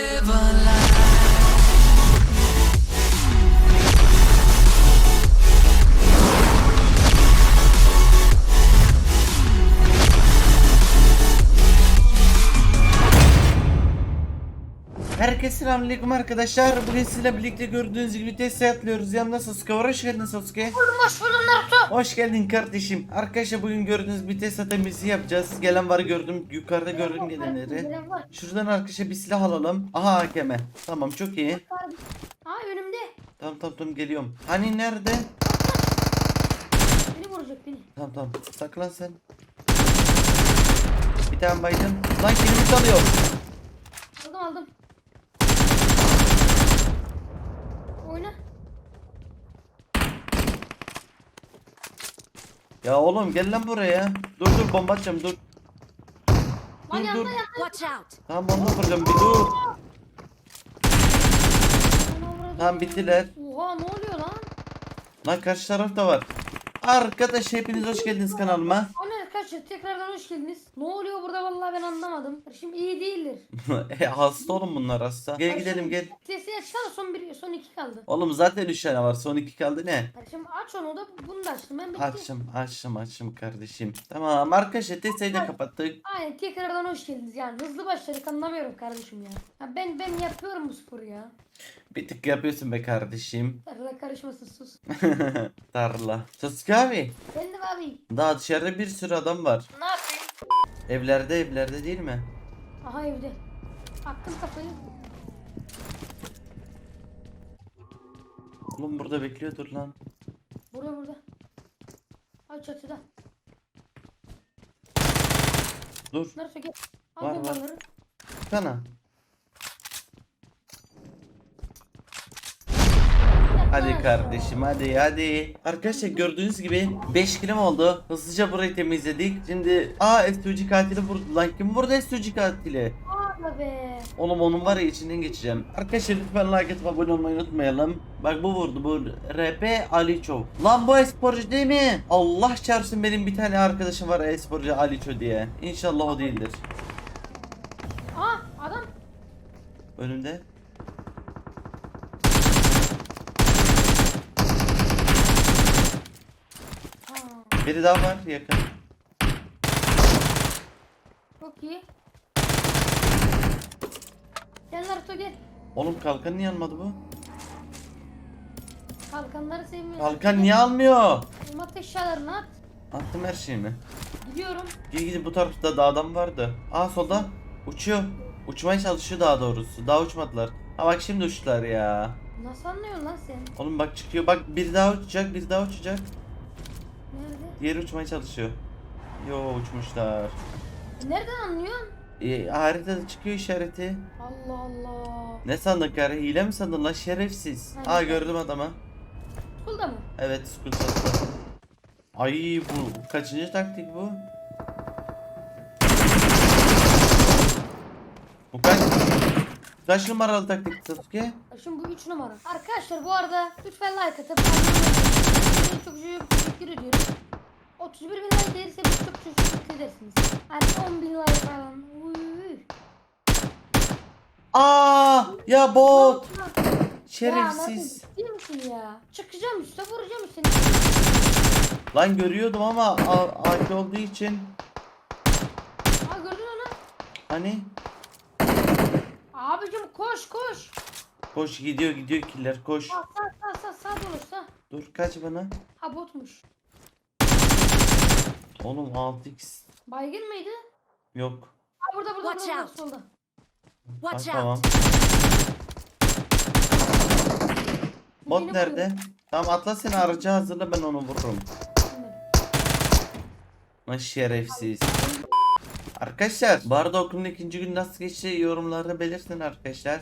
Never. Herkese selamünaleyküm arkadaşlar. Bugün sizinle birlikte gördüğünüz gibi test atlıyoruz. Yanımda Sasuke var. Hoş geldin Sasuke. Hoş buldum Naruto. Hoş geldin kardeşim. Arkadaşlar bugün gördüğünüz bir test atemizi yapacağız. Gelen var gördüm. Yukarıda gördüm gelenleri. Şuradan arkadaşlar bir silah alalım. Aha hakeme. Tamam çok iyi. Ha önümde. Tamam tamam tamam geliyorum. Hani nerede? Beni vuracak beni. Tamam tamam. Saklan sen. Bir tane baydım. Lan kilimi çalıyor. Aldım aldım. Oyna. Ya oğlum gel lan buraya. Dur dur bomba atacağım dur. Lan Dur, yanında dur. Watch out! Tamam bomba kuracağım bir dur. Tamam bittiler. Oha ne oluyor lan? Lan karşı tarafta var. Arkadaş hepiniz hoş geldiniz kanalıma. Arkadaşlar tekrardan hoş geldiniz. Ne oluyor burada vallahi ben anlamadım. Şimdi iyi değildir. e, hasta oğlum bunlar hasta. Gel gidelim gel. Sesi açsana son bir son iki kaldı. Oğlum zaten 3 tane var. Son 2 kaldı ne? Kardeşim aç onu da bunu da açtım ben bitti. Açım açım açım kardeşim. Tamam arkadaşlar testeyi de kapattık. Aynen tekrardan hoş geldiniz yani hızlı başladık anlamıyorum kardeşim ya. ya ben ben yapıyorum bu sporu ya. Bir tık yapıyorsun be kardeşim. Arada karışmasın sus. Tarla. Sasuke abi. De abi. Daha dışarıda bir sürü adam var. Ne yapayım? Evlerde evlerde değil mi? Aha evde. Attım kafayı. Oğlum burada bekliyordur lan. Burada burada. Ay çatıda. Dur. Nerede gel. Al Var, var. bombaları. Sana. Hadi kardeşim hadi hadi. Arkadaşlar gördüğünüz gibi 5 kilim oldu. Hızlıca burayı temizledik. Şimdi aa SUG katili vurdu lan. Kim vurdu SUG katili? Be. Oğlum onun var ya içinden geçeceğim. Arkadaşlar lütfen like atıp abone olmayı unutmayalım. Bak bu vurdu bu RP Aliço. Lan bu esporcu değil mi? Allah çarpsın benim bir tane arkadaşım var esporcu Aliço diye. İnşallah o değildir. Aa adam. Önümde. Aa, Biri daha var yakın. çok iyi. Gel Naruto gel. Oğlum kalkan niye almadı bu? Kalkanları sevmiyorum. Kalkan niye almıyor? Mat eşyalarını at. Attım her şeyimi. Gidiyorum. Gidin gidin bu tarafta da adam vardı. Aa solda. Uçuyor. Uçmaya çalışıyor daha doğrusu. Daha uçmadılar. Ha bak şimdi uçtular ya. Nasıl anlıyorsun lan sen? Oğlum bak çıkıyor. Bak bir daha uçacak, bir daha uçacak. Diğeri uçmaya çalışıyor. Yo uçmuşlar. Nereden anlıyorsun? E, haritada çıkıyor işareti. Allah Allah. Ne sandın kare? Hile mi sandın lan şerefsiz? Ha, Aa gördüm adamı. Kulda mı? Evet school sattı. Ay bu kaçıncı taktik bu? Bu kaç? Kaç numaralı taktik Sasuke? Ya Şimdi bu 3 numara. Arkadaşlar bu arada lütfen like atıp çok çok teşekkür ediyorum. 31 bin like gelirse biz çok teşekkür edersiniz. Hani 10 bin like falan. Uy. Aa ya bot. Ya Şerefsiz. nasıl ciddi misin ya? Çıkacağım üste vuracağım üstüne. Lan görüyordum ama AK olduğu için Aa gördün onu. hani Abicim koş koş. koş gidiyor gidiyor killer koş. Sağ sağ sağ sağ sağ dolursa. Dur kaç bana. Ha botmuş. Oğlum 6x Baygın mıydı? yok. Ha burada burada Watch burada out. solda. Ha, Watch tamam. out! Bot Beni nerede? Tamam atla seni aracı hazırla ben onu vururum. Lan şerefsiz. Arkadaşlar bu arada okulun ikinci gün nasıl geçti yorumlarda belirtin arkadaşlar.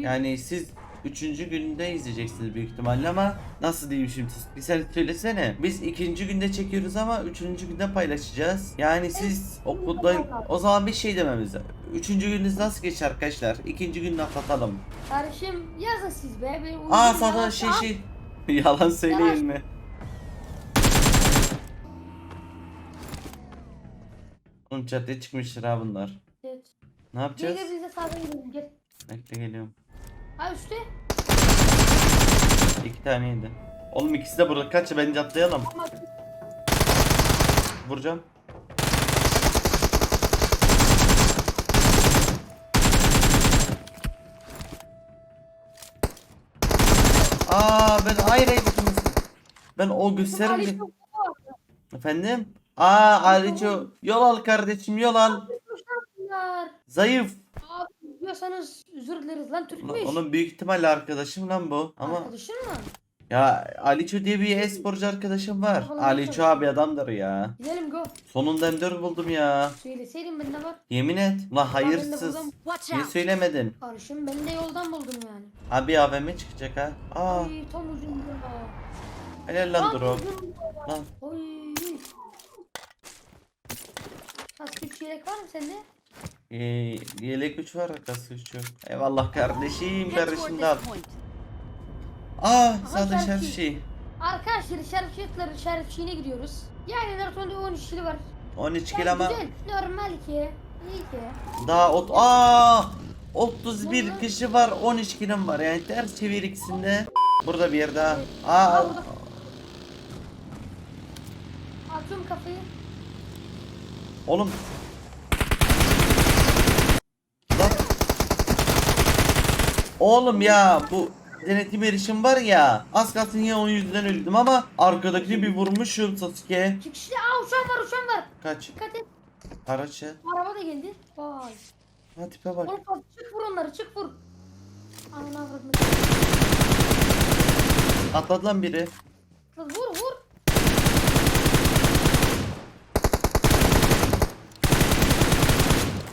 Yani siz üçüncü günde izleyeceksiniz büyük ihtimalle ama nasıl diyeyim şimdi bir sen söylesene. Biz ikinci günde çekiyoruz ama üçüncü günde paylaşacağız. Yani siz okulda o zaman bir şey dememiz. Üçüncü gününüz nasıl geçer arkadaşlar? İkinci gününü atlatalım. Kardeşim yazın siz be. Ben Aa sana şey şey. Yalan söyleyeyim mi? Oğlum çatıya çıkmışlar ha bunlar. Evet. Ne Gel yapacağız? gel biz de sağdan gidelim gel. Bekle geliyorum. Ha üstte. İki taneydi. Oğlum ikisi de burada. Kaç bence atlayalım. Ama Vuracağım. Aa ben hayır hayır. Ben o gösterim. Efendim? Aa Aliço yol al kardeşim yol al. Zayıf. Abi diyorsanız özür dileriz lan Türkmüş. Onun büyük ihtimalle arkadaşım lan bu. Ama Arkadaşın mı? ya Aliço diye bir e-sporcu arkadaşım var. Bakalım Aliço abi adamdır ya. Gidelim go. Sonunda M4 buldum ya. Söyleseydin bende var. Yemin et. Ulan Ben de hayırsız. buradan- Watch Niye out! söylemedin? Karışım ben de yoldan buldum yani. Abi AVM çıkacak ha. Aa Ay tam ucunda. helal lan Tam drop. ucunda. Lan Oy. Kask üç yelek var mı sende? Ee, yelek 3 var arkası 3 yok. Eyvallah kardeşim kardeşim de al. Aa sağda şarkı. şarj şey. Arkadaşlar şarkıtları şarkıçına gidiyoruz. Yani Naruto'nda 13 kili var. 13 Yani kilo ama Güzel. Normal ki. İyi ki. daha ot Aa 31 Vallahi. kişi var 13 kilom var yani ters çevir ikisinde. Burada bir yer daha. Evet. Aa Aa. Atıyorum kafayı. oğlum. Lan. Oğlum ya bu denetim erişim var ya az kalsın ya onun yüzünden öldüm ama arkadakini bir vurmuşum Sasuke. İki kişi. Aa uçan var uçan var. Kaç? Dikkat et. Araç ya. Araba da geldi. Vay. Ha tipe bak. Oğlum çık vur onları çık vur. Anına avradını. Atladı lan biri. Vur vur.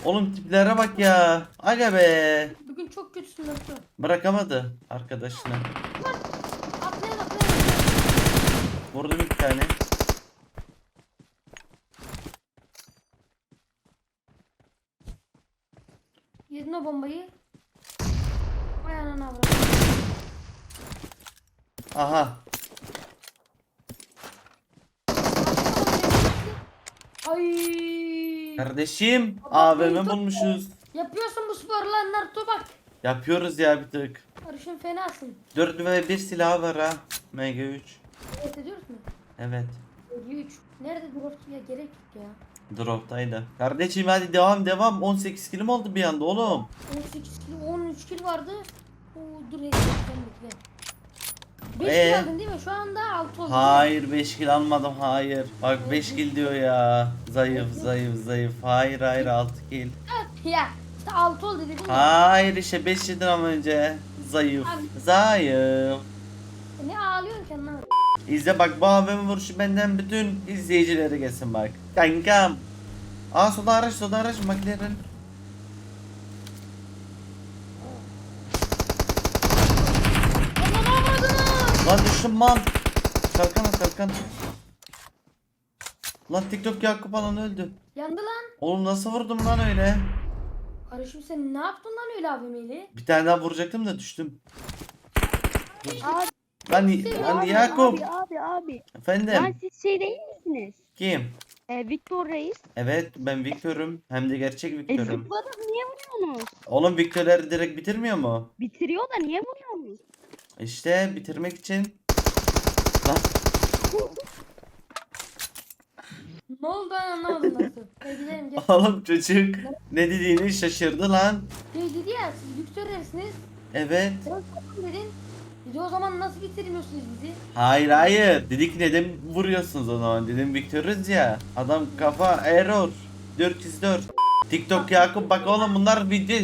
Oğlum tiplere bak ya. Aga be. Bugün çok kötüsün Naruto. Bırakamadı arkadaşını. Atlayan atlayan atlayan. Vurdum iki tane. Yedin o bombayı. Anana avradını. Aha. Ay. Kardeşim AVM bulmuşuz. Yapıyorsun bu sporu lan Naruto bak. Yapıyoruz ya bir tık. Karışım fenasın. 4 ve 1 silah var ha. MG3. Evet ediyoruz mu? Evet. 53. Nerede drop ya gerek yok ya. Drop'taydı. Kardeşim hadi devam devam. 18 kilim oldu bir anda oğlum. 18 kilo 13 kilo vardı. Oo, dur bekle bekle. 5 Ee? kilo aldın değil mi? Şu anda 6 oldu. Hayır 5 kill almadım hayır. Bak 5 kill diyor ya. Zayıf zayıf zayıf. Hayır hayır 6 kill. Ya işte 6 oldu dedim. Hayır işte 5 yedin ama önce. Zayıf. Zayıf. E Ne ağlıyorsun ki anlamadım. İzle bak bu AVM vuruşu benden bütün izleyicilere gelsin bak. Kankam. Aa soda araç soda araç McLaren. Avradını. Lan düştüm man. Kalkan. Lan TikTok Yakup alan öldü. Yandı lan. Oğlum nasıl vurdum lan öyle? Karışım sen ne yaptın lan öyle AVM'yle? Bir tane daha vuracaktım da düştüm. Abi, Lan, lan abi, Yakup. Abi abi abi. Lan Efendim. siz şey değil misiniz? Kim? Ee, Victor Reis. Evet ben Victor'um. Hem de gerçek E Victor'um. zıpladım niye vuruyorsunuz? Oğlum Victor'ları direkt bitirmiyor mu? Bitiriyor da niye vuruyorsunuz? İşte bitirmek için. Ne oldu ben anlamadım nasıl. Hadi gidelim gel. oğlum çocuk ne dediğini şaşırdı lan. Şey dedi ya siz Victoria'sınız. Evet. Sen sakın dedin. Dedi o zaman nasıl bitirmiyorsunuz bizi? Hayır hayır. Dedik neden vuruyorsunuz o zaman? Dedim Victor'uz ya. Adam kafa error. 404. TikTok Yakup bak oğlum bunlar video.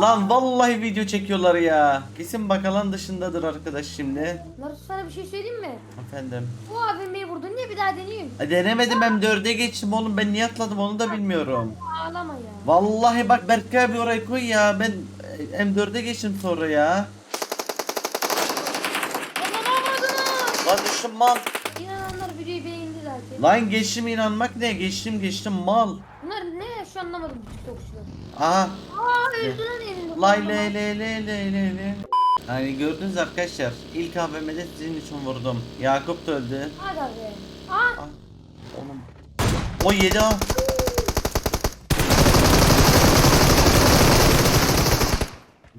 Lan vallahi video çekiyorlar ya. Kesin bakalan dışındadır arkadaş şimdi. Naruto sana bir şey söyleyeyim mi? Efendim. Bu AVM'yi vurdun niye bir daha deneyeyim? E, Denemedim hem 4'e geçtim oğlum ben niye atladım onu da bilmiyorum. Ağlama ya. Vallahi bak Berkay abi orayı koy ya ben e, M4'e geçtim sonra ya. Lan düştüm mal. İnananlar videoyu beğendi zaten. Lan geçtim inanmak ne geçtim geçtim mal. Bunlar şu anlamadım bu TikTokçular. Aha Aa öldü lan elinde. lay le le le le le le. Yani gördünüz arkadaşlar ilk AVM'de sizin için vurdum. Yakup da öldü. Hadi be. Aa Ah, oğlum. O yedi ha.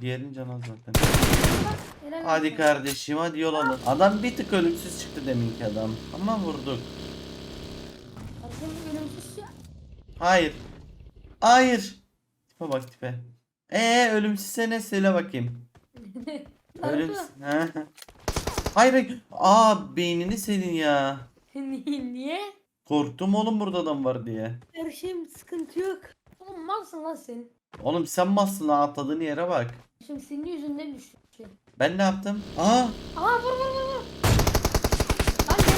Diğerin canı az zaten. Hadi kardeşim hadi yol alın. Adam bir tık ölümsüz çıktı deminki adam. Ama vurduk. Kardeşim ölümsüz ya. Hayır. Hayır. Tipe bak tipe. Ee ölümsüzse ne söyle bakayım. Ölümsüz. Ha. Hayır hayır. Aa beynini senin ya. Niye? Korktum oğlum burada adam var diye. Her şeyim sıkıntı yok. Oğlum malsın lan sen. Oğlum sen masın ha atladığın yere bak. Şimdi senin yüzünden düştü. Ben ne yaptım? Aa Aa vur vur vur vur. Lan ne?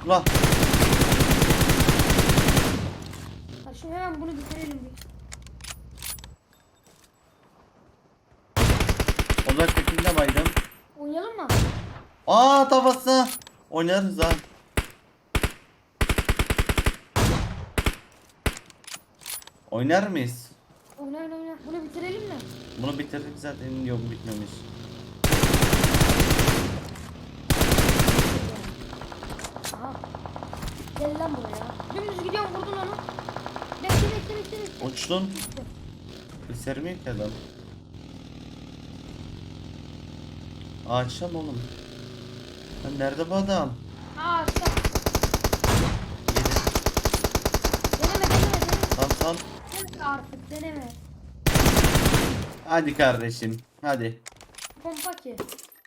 Topla. Kardeşim hemen bunu bitirelim bir. Uzaktakinde baydım. Oynayalım mı? Aa tavası. Oynarız ha. Oynar mıyız? Oyna oyna oyna. Bunu bitirelim mi? Bunu bitirdik zaten yok bitmemiş. Aha. Gel lan buraya. Dümdüz gidiyorum vurdun onu. Bekle bekle bekle bekle. Uçtun. Göstermiyor ki adam. Ağaçta mı oğlum? Lan nerede bu adam? Aa. Yedi. Deneme deneme deneme. Tam tam. Deneme artık deneme. Hadi kardeşim. Hadi. Pompa ki.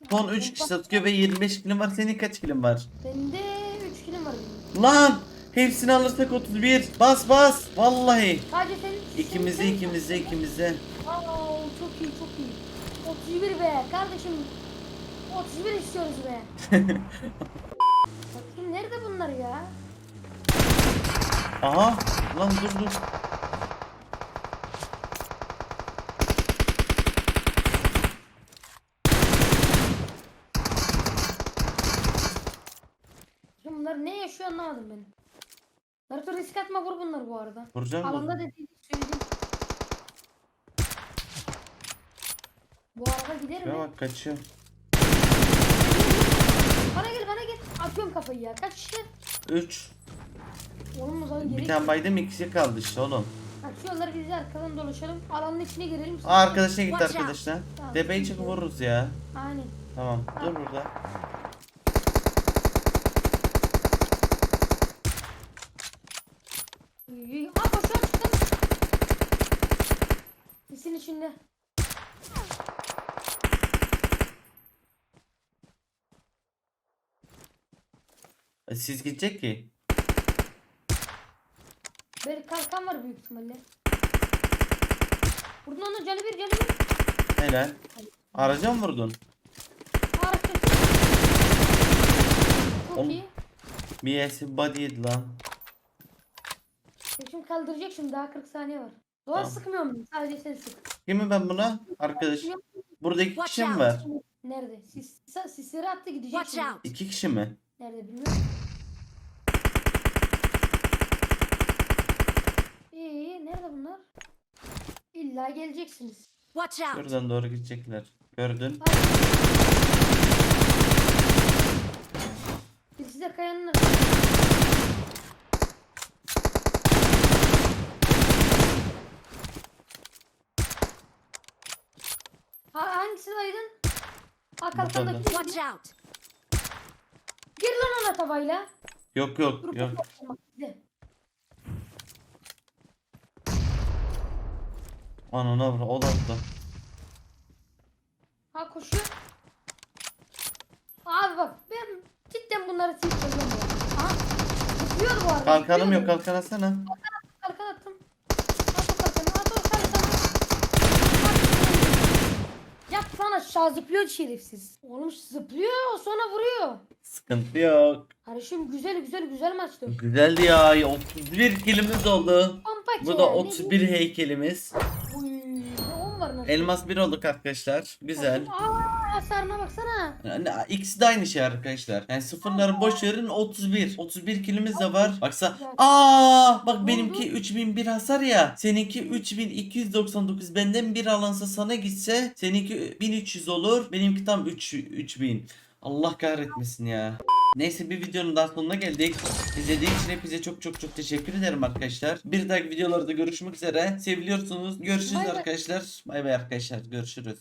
Son 3 kişi satıyor ve 25 kilim var. Senin kaç kilim var? Bende 3 kilim var benim. Lan! Hepsini alırsak 31. Bas bas. Vallahi. Sadece senin... İkimize senin- ikimize ikimize. Aa çok iyi çok iyi. 31 be kardeşim. 31 istiyoruz be. Bakayım nerede bunlar ya? Aha. Lan dur dur. Şimdi ne yaşıyor anlamadım ben. Naruto risk atma vur bunlar bu arada. Vuracağım Alanda da. dediğini söyleyeyim. Bu araba gider mi? Şuna bak kaçıyor. Bana gel bana gel. Atıyorum kafayı ya. Kaç kişi? 3. Oğlum o zaman Bir tane baydım ikisi kaldı işte oğlum. Kaçıyorlar biz de arkadan dolaşalım. Alanın içine girelim. Aa, arkadaşına gitti Watch out. arkadaşına. Tamam, sıkıntı çıkıp vururuz ya. Aynen. Tamam dur burada. Aa koşuyor çıktım. Sisin içinde. E, Siz gidecek ki. Böyle kalkan var büyük ihtimalle. Vurdun onu canı bir canı bir. Helal. Araca mı vurdun? Araçta. Çok Oğlum. iyi. Yesi body yedi lan. Şimdi kaldıracak şimdi daha 40 saniye var. Doğa Tamam. sıkmıyorum sadece sen sık. Kimi ben buna? Arkadaş. Burada iki Watch kişi mi var? Nerede? Sis, sisleri attı gidecek Watch şimdi. out. İki kişi mi? Nerede bilmiyorum. İyi iyi nerede bunlar? İlla geleceksiniz. Watch out. Şuradan doğru gidecekler. Gördün. Hadi. Birisi de kayanın Ha kalkandaki. Watch out. Gir lan ona tavayla. Yok yok Dur, yok. bak, gidelim. Anana vur. O da. Ha koşuyor. Abi bak ben cidden bunları ya. Aha. Zıplıyor bu arada. Kalkanım yok kalkan atsana. Kalkan attım. At o kalkanı at o kalkanı. Yat lan aşağı zıplıyor şerefsiz. Oğlum zıplıyor sonra vuruyor. Sıkıntı yok. Kardeşim güzel güzel güzel maçtı. Güzeldi ya. 31 kilimiz oldu. Pampak Bu ya, da ne 31 diyeyim? heykelimiz. Uy, on var nasıl? Elmas 1 olduk arkadaşlar. Güzel. Aa hasarına baksana. Yani ikisi de aynı şey arkadaşlar. Yani sıfırları boş verin 31. 31 kilimiz de var. Baksa aa bak benimki 3001 hasar ya. Seninki 3299. Benden bir alınsa sana gitse seninki 1300 olur. Benimki tam 3 3000. Allah kahretmesin ya. Neyse bir videonun daha sonuna geldik. İzlediğiniz için hepinize çok çok çok teşekkür ederim arkadaşlar. Bir dahaki videolarda görüşmek üzere. Seviliyorsunuz. Görüşürüz bay. arkadaşlar. Bay bay arkadaşlar. Görüşürüz.